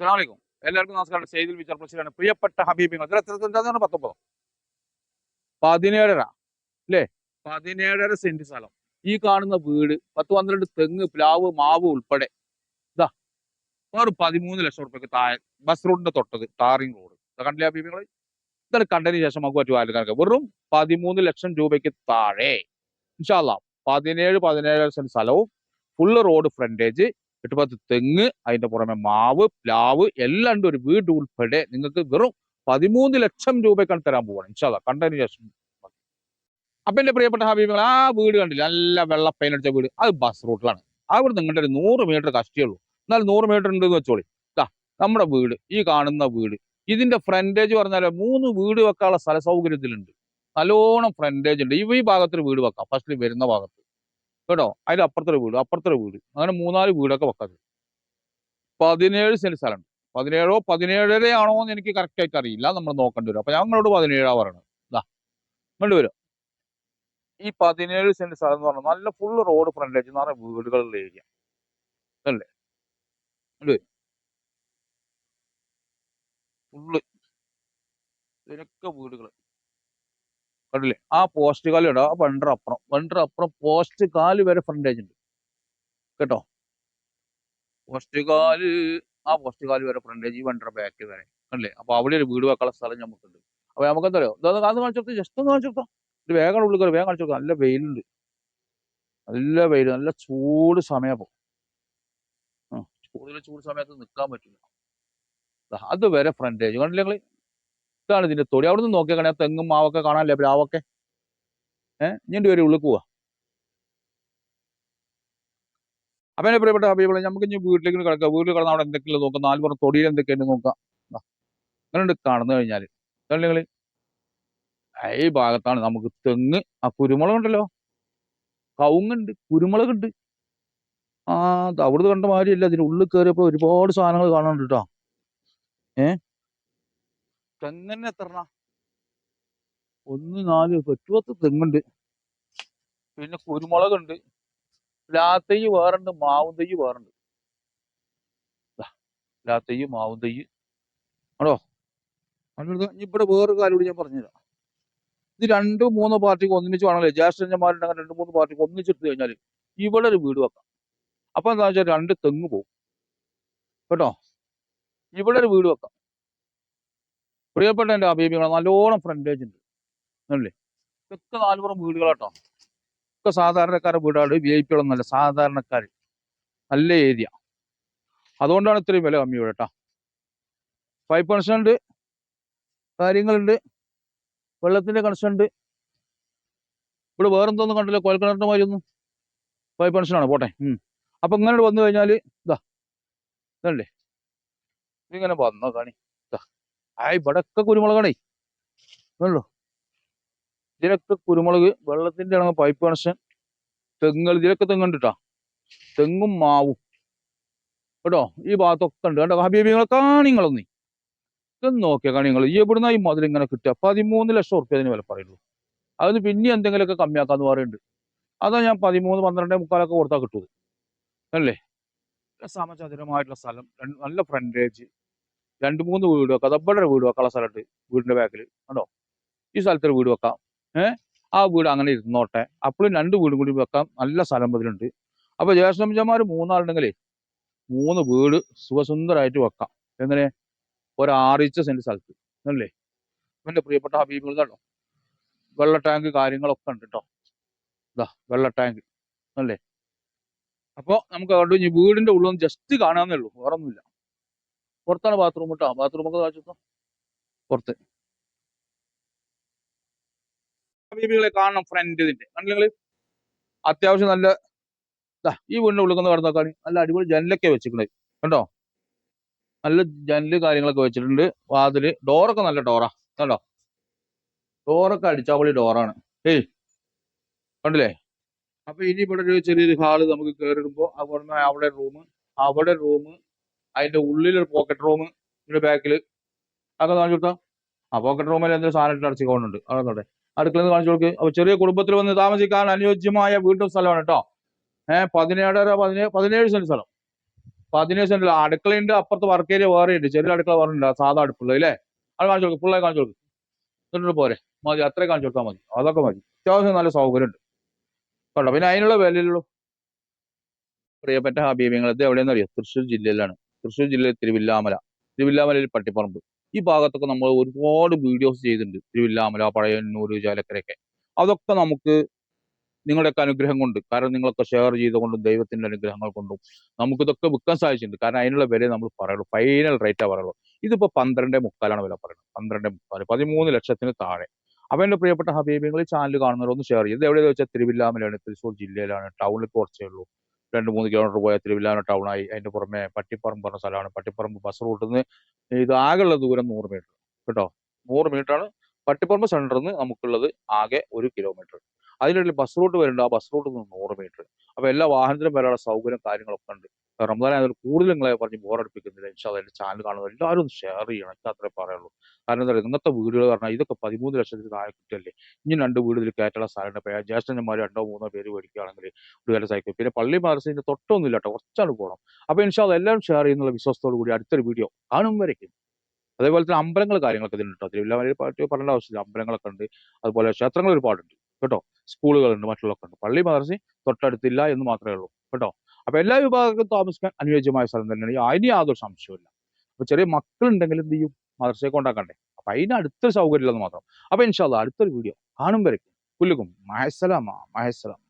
അസ്സലാമലൈക്കും. എല്ലാവർക്കും നമസ്കാരം. സെയ്തിൽ വിചാർ പ്രസിഡന്റ് പ്രിയപ്പെട്ട ഹബീബി ഇതിൽ എത്ര സെന്റാണ് പത്തൊമ്പതോ? പതിനേഴര. അല്ലേ? പതിനേഴര സെന്റ് സ്ഥലം. ഈ കാണുന്ന വീട് പത്ത് പന്ത്രണ്ട് തെങ്ങ് പ്ലാവ് മാവ് ഉൾപ്പെടെ. ഇതാ വേറെ പതിമൂന്ന് ലക്ഷം റുപ്യക്ക് താഴെ ബസ് റോഡിന്റെ തൊട്ടത് ടാറിംഗ് റോഡ്. കണ്ടില്ലേ ഹബീബികൾ ഇതാണ് കണ്ടതിന് ശേഷം നമുക്ക് പറ്റും ആൾക്കാർക്ക്. വെറും പതിമൂന്ന് ലക്ഷം രൂപയ്ക്ക് താഴെ. ഇൻഷാല്ല പതിനേഴ് പതിനേഴര സെന്റ് സ്ഥലവും ഫുള്ള് റോഡ് ഫ്രണ്ടേജ് എട്ട് പത്ത് തെങ്ങ് അതിന്റെ പുറമെ മാവ് പ്ലാവ് എല്ലാം ഉണ്ട് ഒരു വീട് ഉൾപ്പെടെ നിങ്ങൾക്ക് വെറും പതിമൂന്ന് ലക്ഷം രൂപയ്ക്കാണ് തരാൻ പോവാണ്. ഇൻഷാല്ല കണ്ടതിന് ശേഷം. അപ്പൊ എന്റെ പ്രിയപ്പെട്ട ഹബീബുകൾ ആ വീട് കണ്ടില്ല? നല്ല വെള്ള പെയിൻ അടിച്ച വീട്. അത് ബസ് റൂട്ടിലാണ് അവിടെ നിങ്ങളുടെ ഒരു നൂറ് മീറ്റർ കഷ്ടിയുള്ളൂ എന്നാൽ നൂറ് മീറ്റർ ഉണ്ടെന്ന് വെച്ചോളി. നമ്മുടെ വീട് ഈ കാണുന്ന വീട്. ഇതിന്റെ ഫ്രണ്ടേജ് പറഞ്ഞാൽ മൂന്ന് വീട് വെക്കാനുള്ള സ്ഥല സൗകര്യത്തിലുണ്ട്. നല്ലോണം ഫ്രണ്ടേജ് ഉണ്ട്. ഈ ഭാഗത്തൊരു വീട് വെക്കാം. ഫസ്റ്റിൽ വരുന്ന ഭാഗത്ത്. കേട്ടോ? അതിന്റെ അപ്പുറത്തൊരു വീട് അപ്പുറത്തൊരു വീട്. അങ്ങനെ മൂന്നാൽ വീടൊക്കെ വെക്കാം പതിനേഴ് സെന്റ് സ്ഥലമുണ്ട്. പതിനേഴോ പതിനേഴര ആണോ എന്ന് എനിക്ക് കറക്റ്റ് ആയിട്ട് അറിയില്ല. നമ്മൾ നോക്കേണ്ടി വരും. അപ്പൊ ഞങ്ങളോട് പതിനേഴാ പറയണത്. ഇതാ ഇങ്ങോട്ട് വരും. ഈ പതിനേഴ് സെന്റ് സ്ഥലം എന്ന് പറഞ്ഞാൽ നല്ല ഫുള്ള് റോഡ് ഫ്രണ്ടേജ് നിറയെ വീടുകളുടെ ഏരിയ അല്ലേ? ഇങ്ങോട്ട് വരും. ഫുള്ള് ഇതിനൊക്കെ വീടുകൾ കണ്ടില്ലേ? ആ പോസ്റ്റ് കാലുണ്ട് ആ വണ്ടർ അപ്പുറം. വണ്ടർ അപ്പുറം പോസ്റ്റ് കാൽ വരെ ഫ്രണ്ടേജ് ഉണ്ട്. കേട്ടോ? പോസ്റ്റ് കാൽ ആ പോസ്റ്റ് കാൽ വരെ ഫ്രണ്ടേജ് ഈ വണ്ടർ ബാക്ക് വരെ. കണ്ടില്ലേ? അപ്പൊ അവിടെ ഒരു വീട് വെക്കാനുള്ള സ്ഥലം നമുക്കുണ്ട്. അപ്പൊ നമുക്ക് അറിയോ ഇതൊന്ന് അത് കാണിച്ചു കൊടുത്ത്? ജസ്റ്റ് ഒന്ന് കാണിച്ചു കൊടുത്താ? ഇത് വേഗം ഉള്ളിൽ കയറി. വേഗം കാണിച്ചു കൊടുക്കാം നല്ല വെയിലുണ്ട്. നല്ല വെയിൽ നല്ല ചൂട് സമയം അപ്പൊ. കൂടുതൽ ചൂട് സമയത്ത് നിൽക്കാൻ പറ്റില്ല. അത് വരെ ഫ്രണ്ടേജ് കണ്ടില്ലേ ഇതാണ് ഇതിന്റെ തൊടി അവിടെ നിന്ന് നോക്കിയാൽ തെങ്ങും മാവൊക്കെ കാണാനല്ലേ? പ്ലാവൊക്കെ ഏഹ് വരെ ഉള്ളിൽ പോവാ. അപ്പൊ എന്നെ പ്രിയപ്പെട്ട അഭിപ്രായം നമുക്ക് ഇനി വീട്ടിലേക്ക് കിടക്കാം. വീട്ടിൽ കിടന്ന് അവിടെ എന്തൊക്കെയാണ് നോക്കാം. നാല് പുറം തൊടിയിൽ എന്തൊക്കെയാണ് നോക്കാം. അങ്ങനെ കാണുന്നു കഴിഞ്ഞാൽ. നിങ്ങൾ ഈ ഭാഗത്താണ് നമുക്ക് തെങ്ങ് ആ കുരുമുളക് ഉണ്ടല്ലോ. കവുങ്ങുണ്ട് കുരുമുളക് ഉണ്ട് ആ അവിടുന്ന് കണ്ട മാതിരിയല്ല. ഇതിന് ഉള്ളിൽ കയറിയപ്പോ ഒരുപാട് സാധനങ്ങൾ കാണാനുണ്ട് കേട്ടോ. ഏ? തെങ്ങനെ എത്ര ഒന്ന് നാല് പറ്റുപത്ത് തെങ്ങുണ്ട്. പിന്നെ കുരുമുളക് ഉണ്ട് ലാത്തയ്യ് വേറുണ്ട് മാവും തയ്യ് വേറുണ്ട്. ലാത്തയ്യ് മാവും തയ്യ് ആണോ? അതിനടുത്ത് ഇവിടെ വേറൊരു കാര്യം കൂടി ഞാൻ പറഞ്ഞുതരാം. ഇത് രണ്ട് മൂന്ന് പാർട്ടിക്ക് ഒന്നിച്ച് വേണമല്ലേ? ജ്യേഷ്ഠന്മാരുണ്ട് അങ്ങനെ രണ്ട് മൂന്ന് പാർട്ടിക്ക് ഒന്നിച്ചെടുത്ത് കഴിഞ്ഞാൽ ഇവിടെ ഒരു വീട് വെക്കാം. അപ്പൊ എന്താ വെച്ചാൽ രണ്ട് തെങ്ങ് പോകും കേട്ടോ? ഇവിടെ ഒരു വീട് വെക്കാം. പ്രിയപ്പെട്ട എന്റെ അബീബികളെ നല്ലോണം ഫ്രണ്ടേജ് ഉണ്ട്. അല്ലേ ഇതൊക്കെ നാലുപുറം വീടുകളാട്ടോ. ഒക്കെ സാധാരണക്കാരുടെ വീടാണ്. വി ഐ പികളൊന്നല്ല സാധാരണക്കാർ നല്ല ഏരിയ അതുകൊണ്ടാണ് ഇത്രയും വില കമ്മി ഇവിടെ കേട്ടോ ഫൈവ് ഉണ്ട്. കാര്യങ്ങളുണ്ട്. വെള്ളത്തിന്റെ കണക്ഷൻ ഉണ്ട്. ഇവിടെ വേറെന്തോന്നും കണ്ടില്ല. കോൽക്കിണറിന്റെ മാതിരി ഒന്നും ഫൈവ് പെർസെന്റ് ആണ്. പോട്ടെ. അപ്പം ഇങ്ങനെ വന്നു കഴിഞ്ഞാൽ ഇതാ ഇതല്ലേ ഇങ്ങനെ വന്നോ കാണി ആ ഇവിടൊക്കെ കുരുമുളകാണേ. വേണല്ലോ ഇതിലൊക്കെ കുരുമുളക് വെള്ളത്തിന്റെ ഇടങ്ങ പൈപ്പ് കണക്ഷൻ തെങ്ങുകൾ ഇതിലൊക്കെ തെങ്ങുണ്ട് കേട്ടോ തെങ്ങും മാവും. കേട്ടോ ഈ ഭാഗത്തൊക്കെ ഉണ്ട്. കേട്ടോ ഹബീബിങ്ങളെ കാണിങ്ങളൊന്നേ. ഇതൊന്ന് നോക്കിയാൽ കാണിങ്ങൾ എവിടുന്ന ഈ മതിൽ ഇങ്ങനെ കിട്ടുക? പതിമൂന്ന് ലക്ഷം ഉറുപ്പ്യ അതിന് വില പറയുള്ളൂ. അതിന് പിന്നെ എന്തെങ്കിലുമൊക്കെ കമ്മിയാക്കാന്ന് പറയുന്നുണ്ട് അതാ ഞാൻ പതിമൂന്ന് പന്ത്രണ്ടേ മുക്കാലൊക്കെ കൊടുത്താൽ കിട്ടുന്നത്. അല്ലേ? സമചതുരമായിട്ടുള്ള സ്ഥലം. നല്ല ഫ്രണ്ടേജ് രണ്ട് മൂന്ന് വീട് വെക്കാം. അതവിടെ വീട് വെക്കാനുള്ള സ്ഥലമുണ്ട് വീടിന്റെ ബാക്കിൽ കണ്ടോ? ഈ സ്ഥലത്തൊരു വീട് വെക്കാം. ഏഹ് ആ വീട് അങ്ങനെ ഇരുന്നോട്ടെ. അപ്പോഴും രണ്ട് വീടും കൂടി വെക്കാം. നല്ല സ്ഥലം ബതിലുണ്ട് അപ്പൊ ജ്യേഷ്ഠമിച്ചന്മാർ മൂന്നാളുണ്ടെങ്കിലേ മൂന്ന് വീട് സുഖസുന്ദരമായിട്ട് വെക്കാം. എങ്ങനെ? ഒരാറിച്ച സെന്റ് സ്ഥലത്ത്. അല്ലേ? എന്റെ പ്രിയപ്പെട്ട ഹബീബുകൾ വെള്ള ടാങ്ക് കാര്യങ്ങളൊക്കെ ഉണ്ട് കേട്ടോ ഇതാ വെള്ള ടാങ്ക് അല്ലേ? അപ്പോൾ നമുക്ക് അതുകൊണ്ട് ഈ വീടിന്റെ ഉള്ളിൽ ജസ്റ്റ് കാണാന്നേ ഉള്ളൂ. വേറെ ഒന്നുമില്ല പുറത്താണ് ബാത്റൂം കേട്ടോ ബാത്റൂം ഒക്കെ കാണിച്ചോ പുറത്ത്. ഹബീബികളെ കാണണം ഫ്രണ്ട് ഇതിന്റെ. കണ്ടില്ലേ അത്യാവശ്യം നല്ല ഈ വീടിന്റെ ഉള്ളിൽ നിന്ന് കടന്നോക്കാണ് നല്ല അടിപൊളി ജനലൊക്കെ വെച്ചിട്ടുണ്ട്. കണ്ടോ? നല്ല ജനൽ കാര്യങ്ങളൊക്കെ വെച്ചിട്ടുണ്ട്. വാതിൽ ഡോറൊക്കെ നല്ല ഡോറാ കണ്ടോ? ഡോറൊക്കെ അടിച്ചാപ്പൊളി ഡോറാണ് ഏയ് കണ്ടില്ലേ? അപ്പൊ ഇനി ഇവിടെ ഒരു ചെറിയൊരു ഹാൾ നമുക്ക് കേറിടുമ്പോ അതുപോലെ അവിടെ റൂം അവിടെ റൂം അതിന്റെ ഉള്ളിലൊരു പോക്കറ്റ് റൂം ഇതിന്റെ ബാക്കിൽ അതൊക്കെ കാണിച്ചു കൊടുത്താ? ആ പോക്കറ്റ് റൂമിൽ എന്തെങ്കിലും സാധനം ഇട്ട് പോകുന്നുണ്ട് അവിടെ അടുക്കളയിൽ കാണിച്ചു കൊടുക്കുക അപ്പൊ ചെറിയ കുടുംബത്തിൽ വന്ന് താമസിക്കാൻ അനുയോജ്യമായ വീണ്ടും സ്ഥലമാണ് കേട്ടോ ഏഹ് പതിനേഴര പതിനേഴ് പതിനേഴ് സെന്റ് സ്ഥലം. പതിനേഴ് സെന്റിൽ അടുക്കളയുണ്ട് അപ്പുറത്ത് വർക്ക് ഏരിയ വേറെ ഉണ്ട്. ചെറിയ അടുക്കള വേറെ ഉണ്ട്. സാധാ അടുപ്പുള്ള അല്ലേ അത് കാണിച്ചു കൊടുക്കും. പിള്ളേർ കാണിച്ചു കൊടുക്കും. എന്നിട്ട് പോരെ. മതി. അത്രേ കാണിച്ചു കൊടുത്താൽ മതി. അതൊക്കെ മതി. അത്യാവശ്യം നല്ല സൗകര്യം ഉണ്ട് കണ്ടോ പിന്നെ അതിനുള്ള വിലയുള്ളൂ പ്രിയപ്പെട്ട ഹബീബിങ്ങൾ ഇത് എവിടെയെന്ന് അറിയോ? തൃശ്ശൂർ ജില്ലയിലാണ്. തൃശ്ശൂർ ജില്ലയിലെ തിരുവില്ലാമല തിരുവില്ലാമലയിൽ പട്ടിപ്പറമ്പ്. ഈ ഭാഗത്തൊക്കെ നമ്മൾ ഒരുപാട് വീഡിയോസ് ചെയ്തിട്ടുണ്ട്. തിരുവില്ലാമല പഴയന്നൂർ ചേലക്കരയൊക്കെ. അതൊക്കെ നമുക്ക് നിങ്ങളുടെയൊക്കെ അനുഗ്രഹം കൊണ്ട് കാരണം നിങ്ങളൊക്കെ ഷെയർ ചെയ്തുകൊണ്ടും ദൈവത്തിന്റെ അനുഗ്രഹങ്ങൾ കൊണ്ടും നമുക്കിതൊക്കെ വിൽക്കാൻ സാധിച്ചിട്ടുണ്ട്. കാരണം അതിനുള്ള വില നമ്മൾ പറയുള്ളൂ. ഫൈനൽ റേറ്റാണ് പറയുള്ളൂ. ഇതിപ്പോ പന്ത്രണ്ടേ മുക്കാലാണ് വില പറയുന്നത്. പന്ത്രണ്ടേ മുക്കാൽ പതിമൂന്ന് ലക്ഷത്തിന് താഴെ. അപ്പോൾ എന്റെ പ്രിയപ്പെട്ട ഹബീബിങ്ങൾ ചാനൽ കാണുന്നവരൊന്ന് ഷെയർ ചെയ്ത് എവിടെയെന്ന് വെച്ചാൽ തിരുവില്ലാമലയാണ് തൃശ്ശൂർ ജില്ലയിലാണ് ടൗണിൽ കുറച്ചേ ഉള്ളൂ. രണ്ട് മൂന്ന് കിലോമീറ്റർ പോയാൽ തിരുവില്ലാന ടൗൺ ആയി. അതിന്റെ പുറമെ പട്ടിപ്പറമ്പ് പറഞ്ഞ സ്ഥലമാണ്. പട്ടിപ്പറമ്പ് ബസ് റൂട്ടിൽ നിന്ന് ഇത് ആകെയുള്ള ദൂരം നൂറ് മീറ്റർ കേട്ടോ? നൂറ് ആണ്. പട്ടിപ്പറമ്പ് സെന്ററിൽ നിന്ന് നമുക്കുള്ളത് ആകെ ഒരു കിലോമീറ്റർ അതിനിടയിൽ ബസ് റൂട്ട് വരുന്നുണ്ട്. ആ ബസ് റൂട്ടിൽ നിന്ന് നൂറ് മീറ്റർ അപ്പൊ എല്ലാ വാഹനത്തിനും വരാനുള്ള സൗകര്യം കാര്യങ്ങളൊക്കെ ഉണ്ട്. റംസാൻ അതിൽ കൂടുതൽ നിങ്ങളെ പറഞ്ഞ് ബോറടിപ്പിക്കുന്നില്ല. ഇൻഷാ എന്റെ ചാനൽ കാണുന്നത് എല്ലാവരും ഒന്ന് ഷെയർ ചെയ്യണം. എനിക്ക് അത്രേ പറയുള്ളൂ കാരണം എന്താ പറയുക ഇന്നത്തെ വീടുകൾ പറഞ്ഞാൽ ഇതൊക്കെ പതിമൂന്ന് ലക്ഷത്തിൽ താഴെ കിട്ടിയല്ലേ ഇനി രണ്ട് വീട് ഇതിൽ കയറ്റുള്ള സ്ഥലമുണ്ട്. ഇപ്പൊ ജ്യേഷ്ഠന്മാർ രണ്ടോ മൂന്നോ പേര് മേടിക്കുകയാണെങ്കിൽ ഒരു വില സൈക്കിൾ പിന്നെ പള്ളി മദ്രസിന്റെ തൊട്ടൊന്നും ഇല്ല കേട്ടോ. കുറച്ചാണ് പോകണം. അപ്പൊ ഇൻഷാ എല്ലാവരും ഷെയർ ചെയ്യുന്നുള്ള വിശ്വാസത്തോടു കൂടി അടുത്തൊരു വീഡിയോ കാണും വരയ്ക്കും അതേപോലെ തന്നെ അമ്പലങ്ങൾ കാര്യങ്ങളൊക്കെ ഇതിലുണ്ട് കേട്ടോ. തിരുവല്ലാമലയിൽ പാട്ട് പറയേണ്ട ആവശ്യമില്ല. അമ്പലങ്ങളൊക്കെ ഉണ്ട്. അതുപോലെ ക്ഷേത്രങ്ങൾ ഒരുപാടുണ്ട് കേട്ടോ. സ്കൂളുകളുണ്ട് മറ്റുള്ളതൊക്കെ ഉണ്ട്. പള്ളി മദർസി തൊട്ടടുത്തില്ല എന്ന് മാത്രമേ ഉള്ളൂ. കേട്ടോ? അപ്പൊ എല്ലാ വിഭാഗങ്ങൾക്കും താമസിക്കാൻ അനുയോജ്യമായ സ്ഥലം തന്നെയാണ്. അതിന് യാതൊരു സംശയമില്ല അപ്പൊ ചെറിയ മക്കളുണ്ടെങ്കിൽ എന്ത് ചെയ്യും? മദർസയെ കൊണ്ടാക്കണ്ടേ? അപ്പൊ അതിന് അടുത്തൊരു സൗകര്യം ഇല്ലെന്ന് മാത്രം. അപ്പൊ ഇൻഷാല്ല അടുത്തൊരു വീഡിയോ കാണും വരയ്ക്കും. പുല്ലുക്കും മഹസലാമ മഹസലാം